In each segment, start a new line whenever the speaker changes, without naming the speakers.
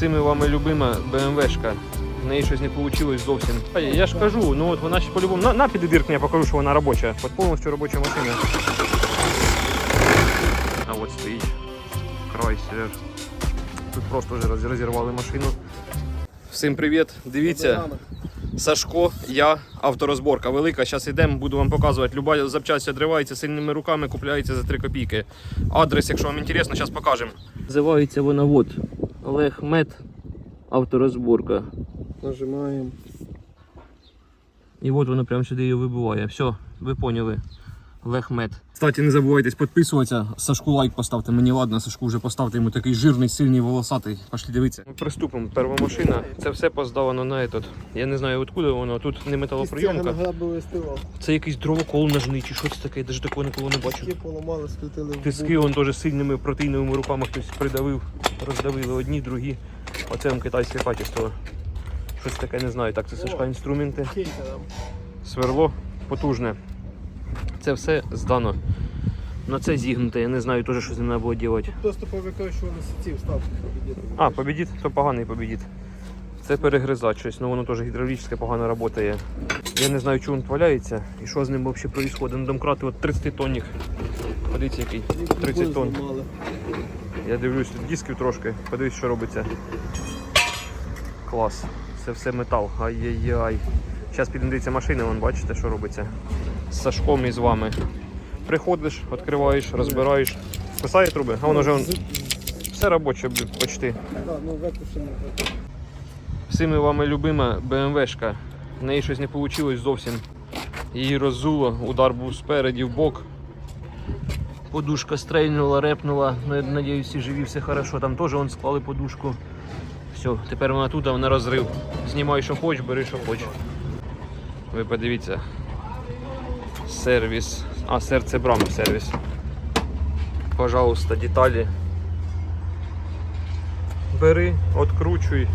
Всіми вами любима БМВшка. В неї щось не вийшло зовсім. Я ж кажу, ну от вона ж по-любому. На, на піди я покажу, що вона робоча. От повністю робоча машина. А от стоїть Chrysler. Тут просто вже розірвали машину. Всім привіт! Дивіться. Сашко, я, авторозборка велика. Зараз йдемо, буду вам показувати. Люба запчасть відривається сильними руками, купляється за 3 копійки. Адрес, якщо вам інтересно, зараз покажемо. Називається вона от Олег Мед, авторозборка.
Нажимаємо.
І от воно прямо сюди її вибиває. Все, ви поняли. Олег Мед. Кстати, не забувайтесь підписуватися. Сашку лайк поставте. Мені ладно, Сашку вже поставте йому такий жирний, сильний, волосатий. Пошли дивитися. Ми приступимо. Перша машина. Це все поздавано на этот. Я не знаю, откуда воно. Тут не металоприйомка. Це якийсь дровокол ножний чи що це таке, я навіть такого ніколи не бачив.
Ті поламали, скрутили
Тиски вон теж сильними протеїновими руками хтось придавив, роздавили одні, другі. Оце вам китайське качество. Щось таке не знаю. Так, це Сашка інструменти. Сверло потужне. Це все здано. На це зігнуте, я не знаю теж, що з ним треба було робити.
Просто повикручували сітів, ставки побідіти.
А, побідіт, то поганий побідіт. Це перегризач щось, ну воно теж гідравлічне погано працює. Я не знаю, чому він валяється і що з ним взагалі відбувається. Ну, домкрати от 30 тонник. Подивіться, який 30 тонн. Я дивлюсь тут дисків трошки, подивись, що робиться. Клас. Це все метал. Ай-яй-яй. Зараз підемо машини, вон бачите, що робиться. З Сашком і з вами. Приходиш, відкриваєш, розбираєш. Списає труби, а воно вже вон, все робоче почти. Всіми вами любима БМВшка. В неї щось не вийшло зовсім. Її роззуло, удар був спереді в бок. Подушка стрельнула, репнула. Ну, я надіюсь, всі живі, все хорошо. Там теж вон склали подушку. Все, тепер вона тут, а вона розрив. Знімай, що хоч, бери, що хоч. Ви подивіться. Сервіс. А, серце брам сервіс. Пожалуйста, деталі. Бери, откручуй.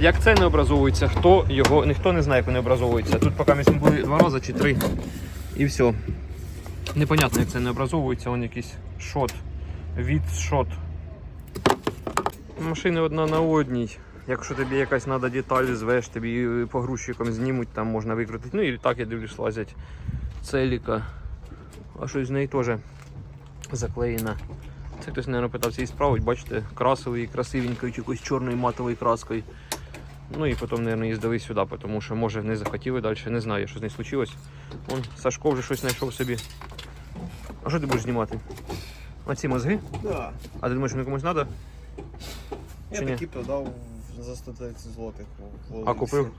Як це не образовується, хто його, ніхто не знає, як вони образовуються. Тут поки ми були два рази чи три. І все. Непонятно, як це не образовується, вон якийсь шот. Від шот. Машина одна на одній. Якщо тобі якась треба деталь звеш, тобі погрузчиком знімуть, там можна викрутити. Ну і так я дивлюсь, лазять целіка. А щось з неї теж заклеєно. Це хтось, мабуть, питався її справити, бачите, красили її красивенькою чи якоюсь чорною матовою краскою. Ну і потім, мабуть, їздили сюди, тому що може не захотіли далі, не знаю, що з нею случилось. Вон, Сашко вже щось знайшов собі. А що ти будеш знімати? Оці мозги?
Да.
А ти думаєш, вони комусь треба?
Я такі продав за 130 злотих. в
А купив?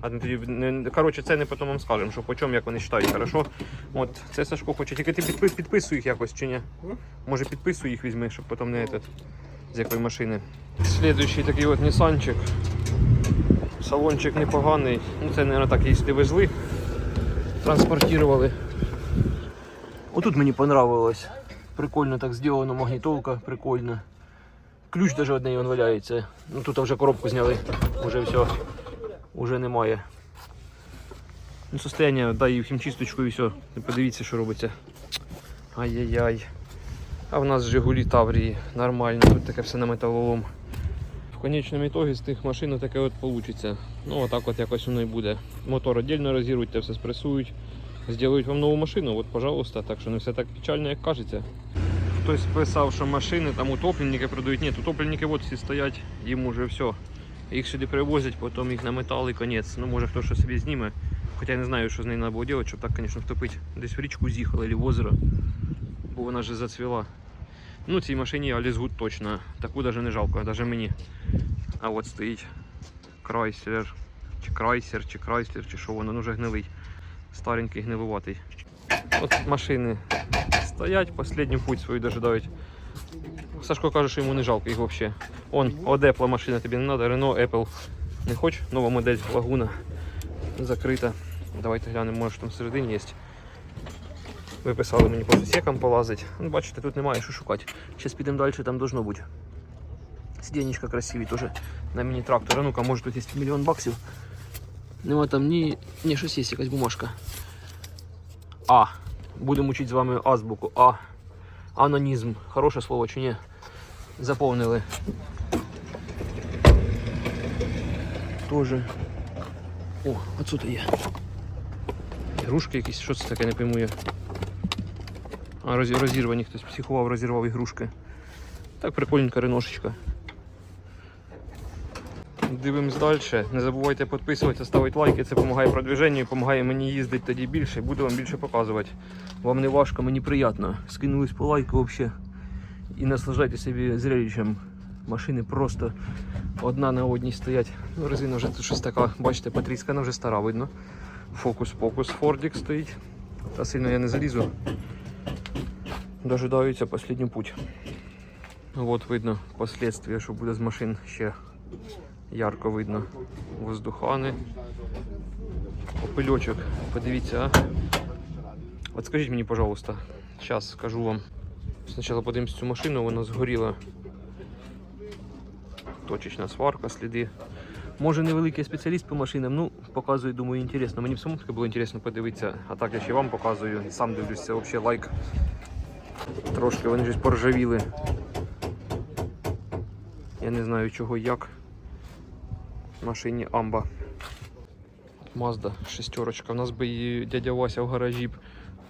А тоді не коротше, це не потім вам скажемо, що по чому, як вони вважають, хорошо? От це Сашко хоче. Тільки ти підпис, підписуй їх якось чи ні? Може підписуй їх візьми, щоб потім не этот, з якої машини. Слідуючий такий от Нісанчик. Салончик непоганий. Ну це, мабуть, так їсти везли. Транспортували. Отут мені понравилось. Прикольно так зроблено, магнітолка, прикольно. Ключ даже одне він валяється. Ну тут вже коробку зняли. Уже все. Уже немає. Ну, состояние, дай в хімчисточку і все. Подивіться, що робиться. Ай-яй-яй. А в нас Жигулі Таврії. Нормально, тут таке все на металолом. В конечному ітогі з тих машин таке от вийде. Ну отак от якось воно і буде. Мотор віддільно розірвуть, те все спресують. Зроблять вам нову машину, от пожалуйста. Так що не все так печально, як кажеться. Хтось писав, що машини там утопленники продають. Ні, утопленники от всі стоять, їм уже все. Їх сюди привозять, потім їх на метал і конець. Ну може хтось щось собі зніме. Хоча я не знаю, що з нею треба було робити, щоб так, звісно, втопити. Десь в річку з'їхали або в озеро. Бо вона ж зацвіла. Ну, цій машині Алізгуд точно. Таку навіть не жалко, навіть мені. А от стоїть Крайслер. Чи Крайсер, чи Крайслер, чи що воно, ну вже гнилий. Старенький, гнилуватий. От машини стоять, останню путь свою дожидають. Сашко каже, що йому не жалко їх взагалі. Он, Одепла машина тобі не треба, Renault, Apple. Не хочеш? Нова модель Лагуна. Закрита. Давайте глянемо, може там всередині є. Ви писали мені по сусікам полазить. Ну, бачите, тут немає що шукати. Зараз підемо далі, там должно бути. Сиденечка красиві теж на міні-трактор. А ну-ка, може тут є мільйон баксів. Нема там ні. Ні, щось є, якась бумажка. А. Будемо вчити з вами азбуку. А. Анонізм. Хороше слово чи ні? Заповнили. теж. О, оцю є. Ігрушки якісь, що це таке, не пойму я. А, розірвані, хтось психував, розірвав ігрушки. Так, прикольненька реношечка. Дивимось далі. Не забувайте підписуватися, ставити лайки. Це допомагає продвіженню, допомагає мені їздити тоді більше, буду вам більше показувати. Вам не важко, мені приємно. Скинулись по лайку взагалі. І наслаждайтеся собі зрелищем. Машини просто одна на одній стоять. Ну, резина вже тут щось така, бачите, потріскана, вже стара, видно. Фокус-покус Фордік стоїть. Та сильно я не залізу. Дожидаються останній путь. От видно последствия, що буде з машин ще ярко видно. Воздухани. Опильочок. Подивіться, а. От скажіть мені, пожалуйста, зараз скажу вам. Спочатку подивимось цю машину, вона згоріла. Точечна сварка, сліди. Може невеликий спеціаліст по машинам, ну показую, думаю, інтересно. Мені б самому таке було інтересно подивитися, а так я ще вам показую. Сам дивлюся, взагалі лайк. Трошки вони щось поржавіли. Я не знаю чого як. Машині Амба. Мазда шестерочка. У нас би її дядя Вася в гаражі б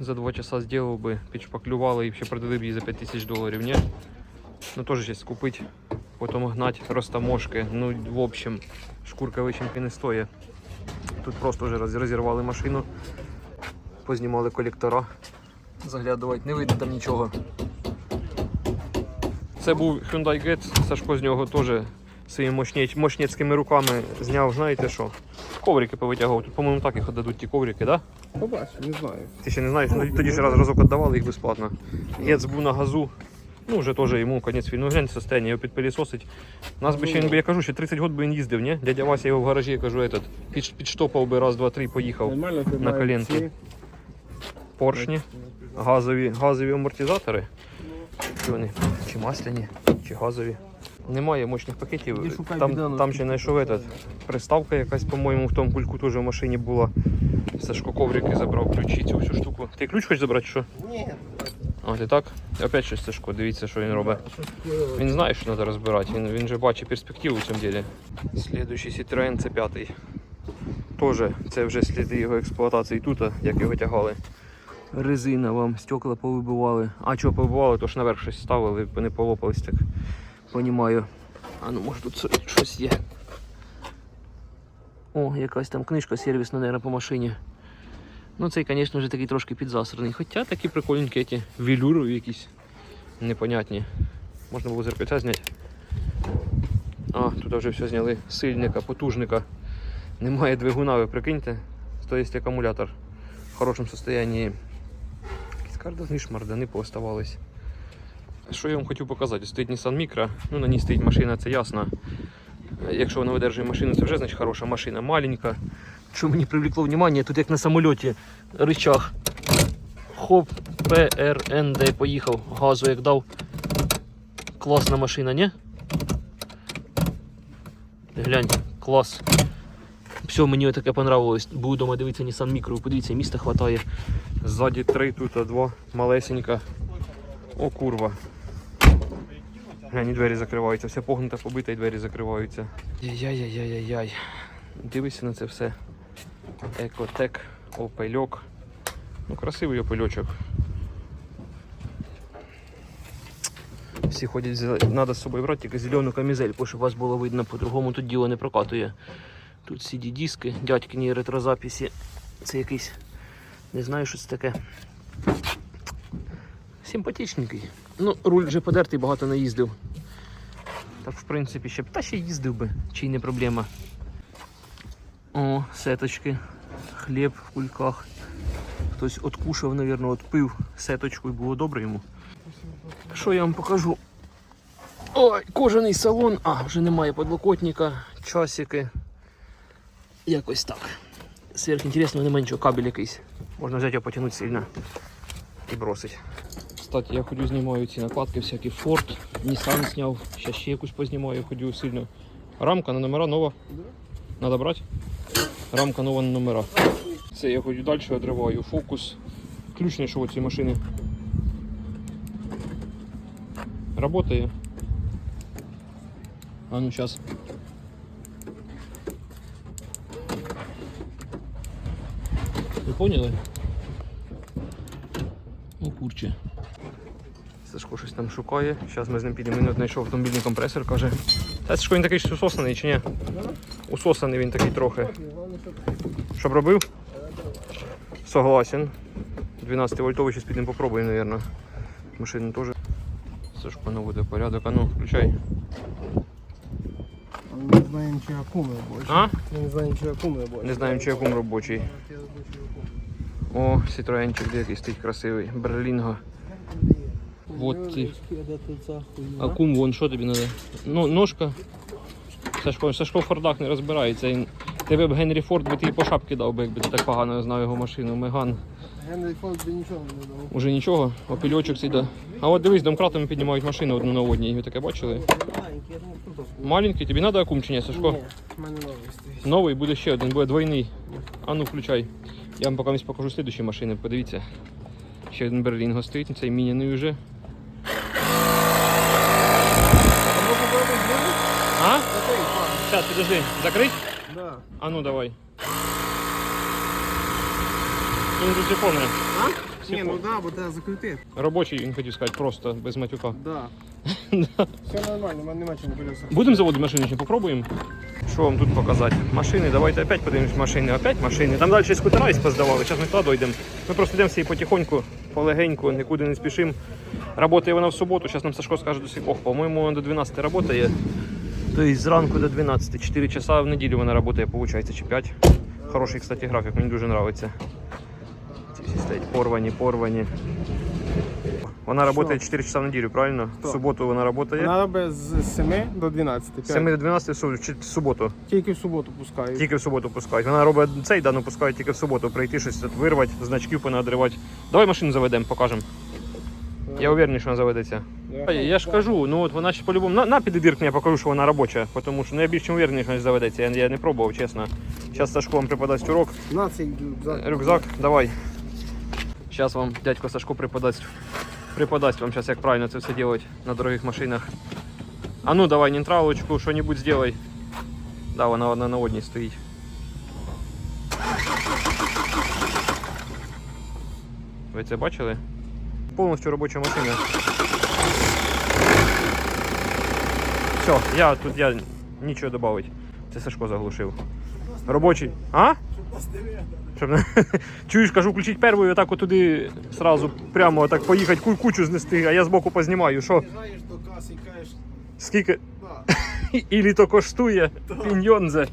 за два часа зробив би, підшпаклювали і ще продали б її за 5 тисяч доларів, ні? Ну теж щось купити, потім гнати розтаможки. Ну, в общем, шкурка вичинки не стоїть. Тут просто вже розірвали машину, познімали колектора. Заглядувати, не видно там нічого. Це був Hyundai Getz, Сашко з нього теж своїми мощнецькими руками зняв, знаєте що? Коврики повитягував. Тут, по-моєму, так їх віддадуть ті коврики, так? Да?
Побачу, не знаю.
Ти ще не знаєш, ну тоді ж раз разок віддавали їх безплатно. Гец був на газу. Ну, вже теж йому конець війни. Ну, глянь состояние, його підпилісосить. Нас би ще, я кажу, ще 30 років би він їздив, ні? Дядя Вася його в гаражі, я кажу, этот, під, підштопав би раз, два, три, поїхав.
Нормально ти
На коленки. Поршні, газові, газові амортизатори. Чи вони? Чи масляні, чи газові. Немає мощних пакетів. Там, там ще знайшов этот, приставка якась, по-моєму, в тому кульку теж в машині була. Сашко коврики забрав, ключі, цю всю штуку. Ти ключ хочеш забрати, що?
Ні.
А, ти так? Опять щось Сашко, дивіться, що він робить. Він знає, що треба розбирати, він, він же бачить перспективу в цьому ділі. Слідуючий Citroen це п'ятий. Тоже це вже сліди його експлуатації тут, як його тягали. Резина вам, стекла повибивали. А чого повибивали, то ж наверх щось ставили, вони полопались так. Понімаю. А ну може тут щось- є. О, якась там книжка сервісна, мабуть, по машині. Ну цей, звісно, вже такий трошки підзасраний. Хоча такі прикольненькі ті велюрові якісь непонятні. Можна було зеркальця зняти. А, тут вже все зняли. Сильника, потужника. Немає двигуна, ви прикиньте. То є акумулятор в хорошому стані. Якісь кардани шмардани пооставались. Що я вам хотів показати? Стоїть Nissan Micra, ну на ній стоїть машина, це ясно. Якщо вона видержує машину, це вже значить хороша машина, маленька. Що мені привлекло внимание, тут як на самольоті рычаг. Хоп, ПРНД поїхав, газу як дав. Класна машина, ні? Глянь, клас. Все, мені таке понравилось. Буду вдома дивитися Nissan Micro, подивіться, міста хватає. Ззаді три, тут два малесенька. О, курва. Глянь, і двері закриваються, все погнуте, побите, і двері закриваються. Яй-яй-яй-яй-яй. Дивися на це все. Екотек, опельок. Ну, красивий опельочок. Всі ходять, треба з собою брати тільки зелену камізельку, щоб вас було видно, по-другому тут діло не прокатує. Тут cd диски дядькині ретрозаписі. Це якийсь, не знаю, що це таке. Симпатичненький. Ну, руль вже подертий, багато не їздив. Так, в принципі, ще б та ще їздив би, чи не проблема. О, сеточки, хліб в кульках. Хтось откушав, мабуть, отпив сеточку і було добре йому. Що я вам покажу? Ой, кожаний салон, а, вже немає подлокотника, часики. Якось так. Сверхінтересно, немає нічого, кабель якийсь. Можна взяти його потягнути сильно і бросить. Кстати, я ходю, знімаю ці накладки, всякі Ford, Nissan зняв, ще ще якусь познімаю, ходю сильно. Рамка на номера нова. Надо брати. Рамка нова на номера. Це я ходю далі, відриваю фокус. Ключ знайшов у цієї машини. Работає. А ну сейчас. Ви поняли? Ну курче. Сашко щось там шукає. Зараз ми з ним підемо. Він знайшов автомобільний компресор, каже. Та Сашко він такий усосаний чи ні? Усосаний він такий трохи. Щоб робив? Согласен. 12 вольтовий, зараз підемо попробуємо, мабуть. Машину теж. Сашко наводить порядок. А ну, включай.
Не знаємо, чи акуми робочі.
А?
Ми не знаємо, чи акуми робочі.
Не знаємо, чи якому робочий. О, Citroenчик де якийсь стоїть красивий. Берлінго. Вот ти. Акум, вон, що тобі треба? Ну, ножка. Сашко, Сашко Фордах не розбирається. Він- Тебе б Генрі Форд би ти по шапки дав би, якби ти так погано знав його машину. Меган.
Генрі Фонд би нічого не дав.
Уже нічого, опільочок сіда. А от дивись, домкратами піднімають машину одну на одній. Ви таке бачили?
Маленький?
Маленький, тобі треба акум чи ні, Сашко?
Ні, в мене новий стоїть.
Новий буде ще один, буде двойний. А ну включай. Я вам поки покажу слідчі машини, подивіться. Ще один Берлінго стоїть, цей міняний вже. А? Зараз, підожди, закрить?
Да.
А ну давай. Він сифони.
А? Ні, ну да, бо треба закрити.
Робочий, він хотів сказати, просто без матюка.
Да. Все нормально, в мене нема чим колеса.
Будемо заводити машину, чи попробуємо? Що вам тут показати? Машини, давайте опять подивимось машини, опять машини. Там далі скутера поздавали, зараз ми туди дойдемо. Ми просто йдемо всі потихоньку, полегеньку, нікуди не спішимо. Работає вона в суботу, зараз нам Сашко скаже до сих Ох, по-моєму, до 12 працює. Тобто зранку до 12, 4 часа в неділю вона працює, виходить, чи 5. Хороший, кстати, графік, мені дуже подобається. Ці всі стоять порвані, порвані. Вона працює 4 часа в неділю, правильно? В суботу вона працює.
Вона з 7 до 12.
З 7 до 12 в су- чи- в суботу.
Тільки в суботу пускають.
Тільки в суботу пускають. Вона робить цей дану пускають тільки в суботу. Прийти щось вирвати, значків понадривати. Давай машину заведемо, покажемо. Я уверений, що вона заведеться.
Да.
Я ж кажу, ну от вона ж по-любому. На, на підбірку я покажу, що вона робоча, тому що ну, я більш чим уверений, що вона заведеться. Я, я не пробував, чесно. Зараз Сашко вам преподасть урок.
На цей рюкзак.
Рюкзак, давай. Зараз вам дядько Сашко преподасть. Преподасть вам зараз, як правильно це все робити на дорогих машинах. А ну давай нейтралочку, що-небудь сделай. Да, вона одна на одній стоїть. Ви це бачили? Повністю робоча машина. Все, я тут я нічого додати. Це Сашко заглушив. Робочий. А? Щоб не... Чуєш, кажу, включить першу і отак от туди сразу прямо отак поїхати ку- кучу знести, а я збоку познімаю. Що?
І
Скільки?
да.
Ілі то коштує піньйонзе.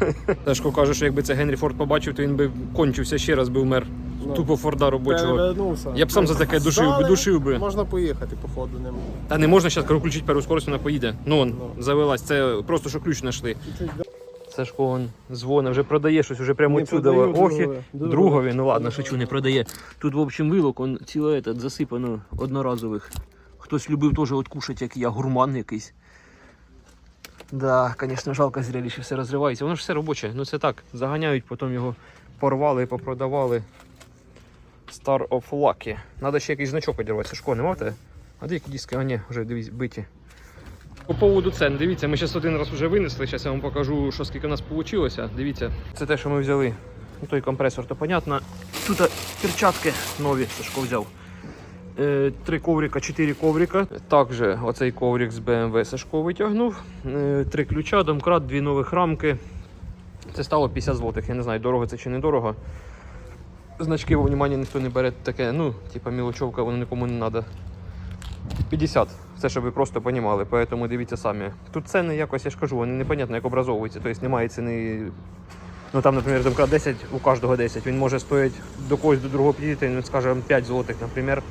Сашко каже, що якби це Генрі Форд побачив, то він би кончився ще раз би вмер.
Ну.
Тупо Форда робочого.
Перевернувся.
Я б сам за таке душив би, душив би.
Можна поїхати, походу, ним.
Та не можна зараз включити першу скорость, вона поїде. Ну он,
Ну.
завелась. Це просто що ключ знайшли.
Чуть-чуть.
Сашко он дзвонить, вже продає щось, вже прямо
Не
отсюда.
продаю,
Охі.
другове. Другове.
Другові, ну ладно, шучу, не продає. Тут, в общем, вилок, он ціле этот, засипано одноразових. Хтось любив теж от кушати, як я, гурман якийсь. Да, звісно, жалко зрелище, все розривається. Воно ж все робоче. Ну це так, заганяють, потім його порвали, попродавали. Star of Lucky. Надо ще якийсь значок одірвати. Сашко, нема в? А де які диски? А ні, вже дивіться, биті. По поводу цен, дивіться, ми зараз один раз вже винесли, зараз я вам покажу, що скільки у нас вийшло. Дивіться, це те, що ми взяли. Ну, той компресор, то понятно. Тут перчатки нові Сашко взяв. Е, Три коврика, чотири коврика. Також оцей коврик з BMW Сашко витягнув. Е, Три ключа, домкрат, дві нових рамки. Це стало 50 злотих. Я не знаю, дорого це чи не дорого. Значки во внимання ніхто не бере таке, ну, типа мілочовка, воно нікому не треба. 50. Це щоб ви просто розуміли, поэтому дивіться самі. Тут ціни якось, я ж кажу, вони непонятно як образовуються. Тобто немає ціни. Ну там, наприклад, домкрат 10, у кожного 10. Він може стоїти до когось до другого підійти, ну, скажімо, 5 злотих, наприклад.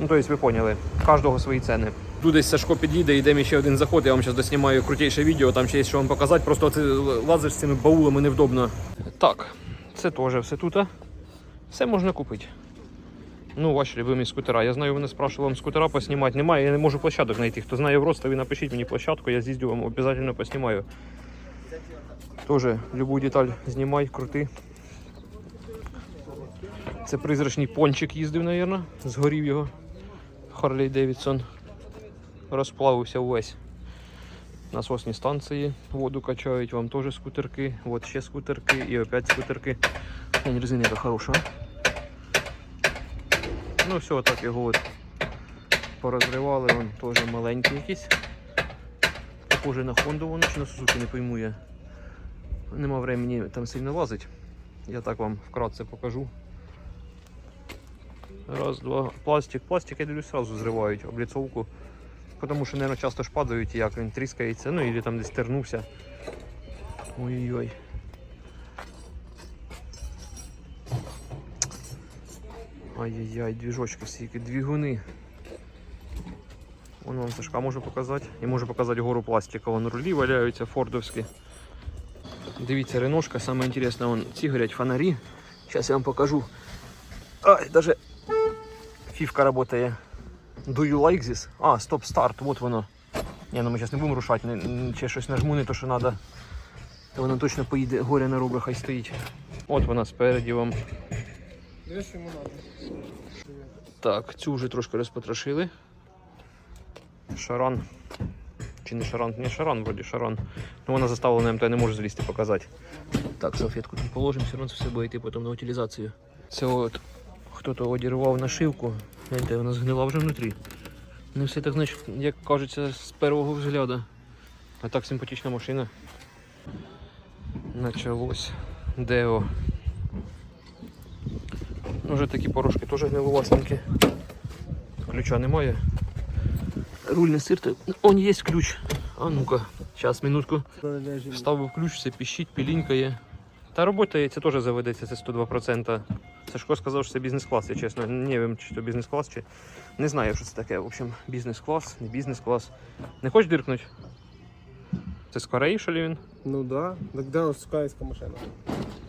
Ну, тобто ви поняли, у кожного свої ціни. Тут десь Сашко підійде, йде ще один заход, я вам зараз доснімаю крутіше відео, там ще є що вам показати, просто це лазиш з цими баулами невдобно. Так, це теж все тут. Все можна купити. Ну, ваші любимі скутера. Я знаю, ви не спрашивали вам скутера поснімати. Немає, я не можу площадок знайти. Хто знає в Ростові, напишіть мені площадку, я з'їздю вам обов'язково поснімаю. Тоже любу деталь знімай, крути. Це призрачний пончик їздив, мабуть. Згорів його. Харлей Девідсон. Розплавився увесь. Насосні станції воду качають, вам теж скутерки. От ще скутерки і опять скутерки. Резинка хороша. Ну все, так його от порозривали, він теж маленький якийсь. Похоже на Хонду воно чи на Сузуки, не пойму я. Нема времени там сильно лазить. Я так вам вкратце покажу. Раз, два. Пластик. Пластик, я дивлюсь, сразу зривають обліцовку. Тому що, мабуть, часто ж падають, як він тріскається, ну і там десь тернувся. Ой-ой-ой. Ай-яй-яй, двіжочки стільки, двигуни. Вон вам Сашка може показати. І може показати гору пластика. Вон рулі валяються фордовські. Дивіться, реношка, саме інтересне, вон ці горять фонарі. Зараз я вам покажу. Ай, даже фівка работає. Do you like this? А, стоп старт, вот воно. Ні, ну ми зараз не будемо рушати, не, не, щось нажму, не то що треба. То вона точно поїде, горя на рубрах хай стоїть. От вона спереді вам.
Дивись, йому треба.
Так, цю вже трошки розпотрошили. Шаран. Чи не шаран? Не шаран, вроді шаран. Ну вона заставлена МТ, не можу злізти показати. Так, салфетку тут положимо, все одно це все буде йти потім на утилізацію. Це от хто-то одірвав нашивку. Гляньте, вона згнила вже внутрі. Не все так, значить, як кажеться, з першого взгляду. А так симпатична машина. Началось. Део. Ну, Вже такі порошки теж гниловасненькі. Ключа немає. Руль не сирте. Он є ключ. А ну-ка, зараз, минутку. Вставив ключ, все піщить, пілінькає. Та робота це теж заведеться, це 102%. Сашко сказав, що це бізнес-клас, я чесно. Не wiem, чи то бізнес-клас, чи. Не знаю, що це таке. В общем, бізнес-клас, не бізнес-клас. Не хочеш диркнути? Це з Кореї, що ли він?
Ну да. Так де ось китайська машина?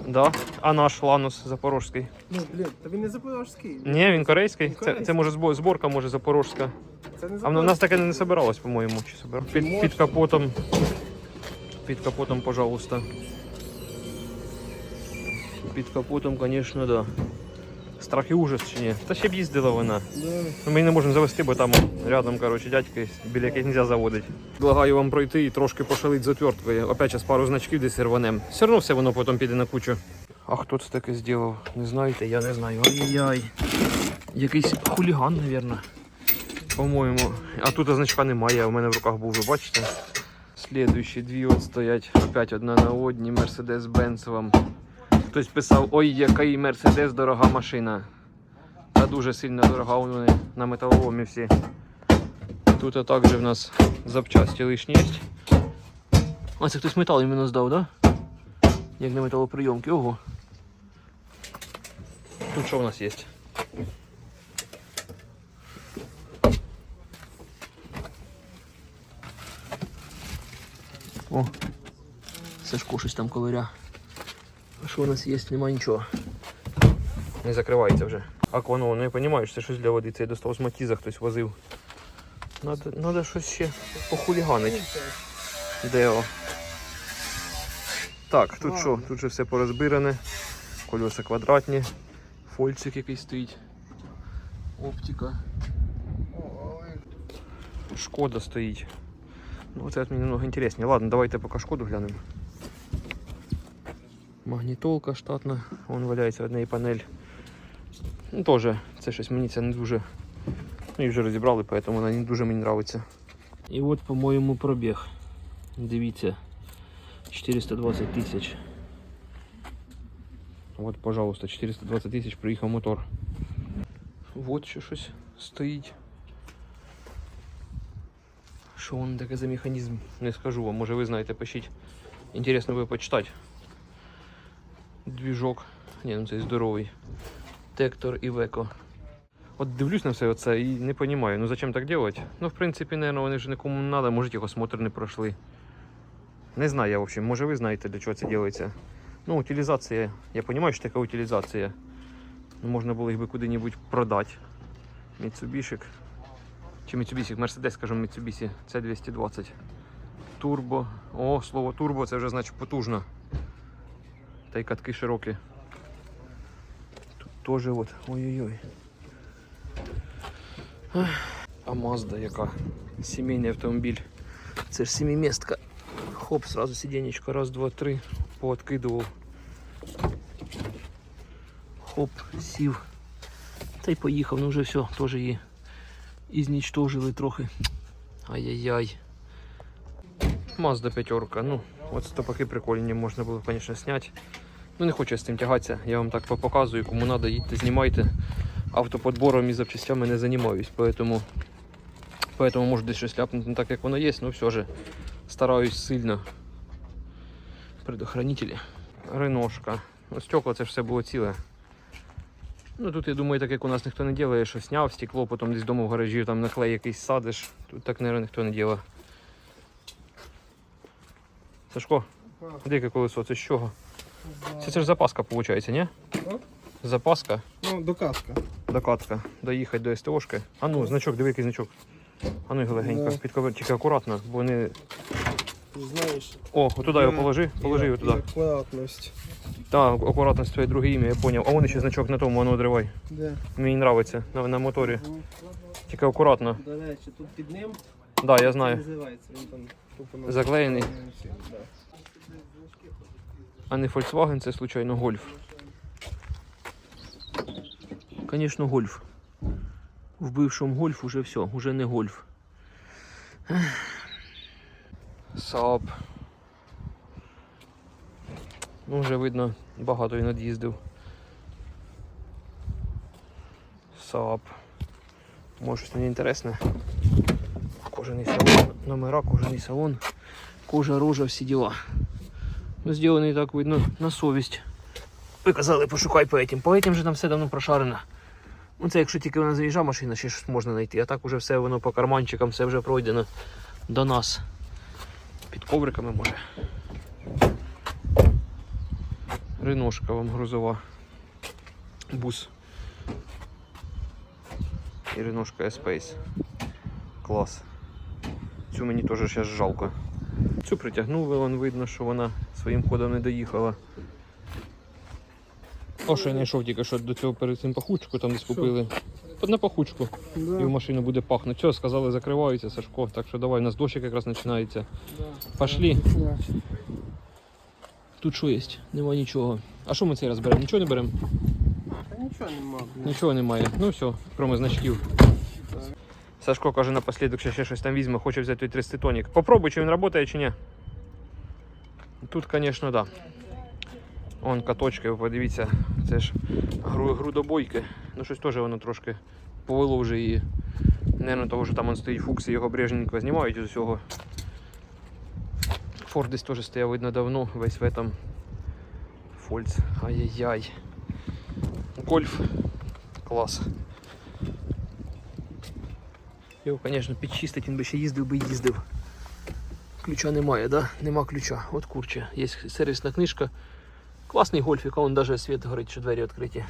Да. А наш Ланус Запорожський.
Ну, блін, та він не запорожський.
Ні, він корейський.
Він
Це,
корейський.
це може збо- зборка, може запорожська.
Це не
А в нас таке не собиралось, по-моєму. Чи собиралось? Під, під капотом. Під капотом, пожалуйста. Під капотом, звісно, да. Страх і ужас чи ні? Та ще б їздила вона.
Да.
Ми її не можемо завести, бо там рядом, коротше, дядьки, біля яких не можна заводити. Благаю вам пройти і трошки пошалити з отверткою. Опять зараз пару значків десь рванем. Все одно все воно потім піде на кучу. А хто це таке зробив? Не знаєте? Я не знаю. Ай-яй. Якийсь хуліган, мабуть. По-моєму. А тут значка немає, в мене в руках був, ви бачите? Слідуючі дві от стоять опять одна на одній. Mercedes-Benz вам. Хтось писав, ой, який Mercedes дорога машина. Та дуже сильно дорога вони на металоломі всі. Тут також в нас запчасті лишні є. А це хтось метал іменно здав, да? Як на металоприйомки, ого. Тут що у нас є? О, Сашко щось там ковиря. Що у нас є? Нема нічого. Не закривається вже. Аквану, ну я розумію, що це щось для води. Це я достав з матіза хтось возив. Надо, надо щось ще похуліганить. Део. Так, тут що? Тут же все порозбиране. Колеса квадратні. Фольцик якийсь стоїть. Оптика. Шкода стоїть. Ну, це мені немного інтересніше. Ладно, давайте поки шкоду глянемо. Магнітолка штатна, вон валяється одна і панель. Ну, теж, це щось мені це не дуже. Ну і вже розібрали, тому вона не дуже мені подобається. І от, по-моєму, пробіг. Дивіться. 420 тисяч. От, пожалуйста, 420 тисяч приїхав мотор. Вот ще щось стоїть. Що воно таке за механізм? Не скажу вам, може ви знаєте, пишіть. Інтересно би почитати. Двіжок. Ні, ну цей здоровий. Тектор і веко. От дивлюсь на все це і не розумію, ну зачем так робити? Ну, в принципі, наверное, вони ж нікому не треба, може їх осмотр не пройшли. Не знаю я, в общем, може ви знаєте, для чого це робиться. Ну, утилізація. Я розумію, що таке утилізація. Ну, можна було їх би куди-небудь продати. Mitsubishi. Чи Mitsubishi, Mercedes, скажімо, Mitsubishi. Це 220. Турбо. О, слово турбо, це вже значить потужно. Та й катки широкі. Тут теж от. Ой-ой-ой. А Mazda яка? Сімейний автомобіль. Це ж сімімістка. Хоп, сразу сиденечко. Раз, два, три. Пооткидував. Хоп, сів. Та й поїхав, ну вже все, теж її і знічтожили трохи. Ай-яй-яй. Мазда п'ятерка, ну, от стопаки прикольні, можна було, звісно, зняти. Ну не хочу я з цим тягатися, я вам так показую, кому треба, їдьте, знімайте. Автоподбором і запчастями не займаюсь, поэтому, поэтому може десь щось ляпнути не так, як воно є, але все ж стараюсь сильно. Предохранителі. Реношка. Ну, стекла це ж все було ціле. Ну тут я думаю, так як у нас ніхто не робить, що сняв стекло, потім десь вдома в гаражі там наклей якийсь садиш. Тут так, мабуть, ніхто не робить. Сашко, дике колесо, це з чого? Це, це ж запаска, виходить, ні? Запаска,
Ну, доказка.
докатка, доїхати до СТОшки. А ну, значок, диви, який значок. А ну його легенько,
Да.
під ковер, тільки акуратно, бо вони.
Знаєш.
О, отуди його положи, положи його туди.
Акуратність.
Так, акуратно твоє друге ім'я, я зрозумів. А вон ще значок на тому, а ну одривай.
Де?
Мені подобається на, на моторі. Тільки акуратно.
До речі, тут під ним
Так, да, я знаю.
називається. Він там
Заклеєний. А не Volkswagen, це случайно гольф. Звісно, гольф. В бившому гольф уже все, уже не гольф. Saab. Ну, вже видно, багато він від'їздив. Saab. Може щось мені інтересне. Кожаний салон, номера, кожаний салон, кожа, рожа, всі діла. Ну, так видно на совість. Ви казали, пошукай по этим. По этим же там все давно прошарено. Ну це якщо тільки вона заїжджа машина, ще щось можна знайти. А так уже все воно по карманчикам, все вже пройдено до нас. Під ковриками може. Риношка вам грузова. Бус. І риношка Espace. Клас. Цю мені теж зараз жалко. Цю притягнули, вон видно, що вона своїм ходом не доїхала. О, що я знайшов тільки що до цього перед цим пахучку, там десь купили. Одна пахучку. І в машину буде пахнути. Все, сказали, закриваються, Сашко. Так що давай, у нас дощик якраз починається.
да.
Пошли.
Да.
Тут що є? Нема нічого. А що ми цей раз беремо? Нічого не беремо?
Та нічого нема. блін.
Нічого немає. Ну все, кроме значків. Сашко каже напослідок, що ще щось там візьме, хоче взяти той 300 тонік. Попробуй, чи він працює, чи ні. Тут, звісно, так. Да. Вон каточки, ви подивіться, це ж гру- грудобойки. Ну щось теж воно трошки повело вже її. Наверно, того, що там он стоїть фукс і його брежненько знімають з усього. Форд десь теж стояв видно давно, весь в этом. Фольц. Ай-яй-яй. Гольф. Клас. Його, звісно, підчистить, він би ще їздив би їздив. Ключа немає, да? Нема ключа. От курче. Є сервісна книжка. Класний гольфік, а вон навіть світ горить, що двері відкриті.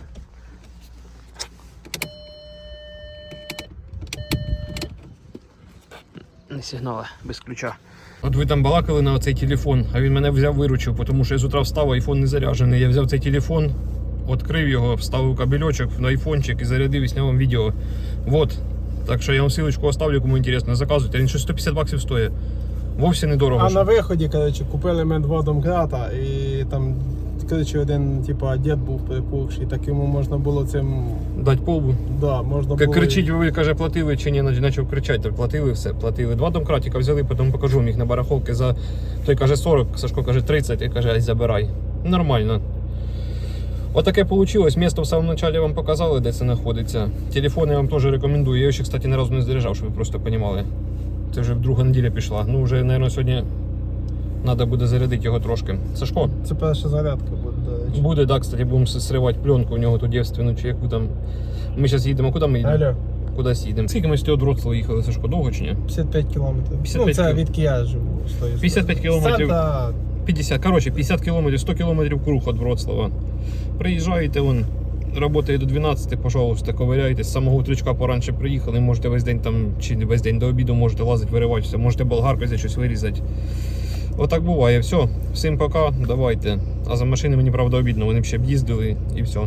Не сигнали, без ключа. От ви там балакали на цей телефон, а він мене взяв виручив, тому що я з утра встав, айфон не заряджений. Я взяв цей телефон, відкрив його, вставив кабельочок на айфончик і зарядив і зняв вам відео. Вот. Так що я вам ссылочку оставлю, кому інтересно, заказуйте. Він щось 150 баксів стоїть. Вовсе недорого.
А на виході, коротше, купили ми два домкрата і там, коротше, один, типа, дід був припухший, так йому можна було цим,
Дать полбу.
да, можна було...
кричить, ви каже, платили чи ні, почав кричати, так платили все, платили. Два домкратика взяли, потім покажу їх на барахолки за. Той каже 40, Сашко каже 30, і каже, ай забирай. Нормально. Отаке вийшло. Місто в самому початку вам показали, де це знаходиться. Телефон я вам теж рекомендую. Я його ще, кстати, ні разу не заряджав, щоб ви просто розуміли. Це вже друга неділя пішла. Ну, вже, мабуть, сьогодні треба буде зарядити його трошки. Сашко,
Це перша зарядка буде,
буде, так, кстати, будемо сривати пленку у нього ту дівственну, чи яку там. Ми зараз їдемо, куди ми їдемо?
Алло,
Кудись їдемо. Скільки ми з того Вроцлава їхали, Сашко, довго чи ні?
55 кілометрів.
55
ну, це
кіл-
від я живу.
55 кілометрів.
Це,
50, коротше, 50 кілометрів, 100 кілометрів круг від Вроцлава. Приїжджаєте, вон, працює до 12, пожалуйста, ковиряйте. З самого утречка поранше приїхали, можете весь день там, чи весь день до обіду можете лазити, вириватися, можете болгаркою за щось вирізати. Отак буває. Все, всім пока, давайте. А за машини мені правда обідно, вони б ще б їздили і все.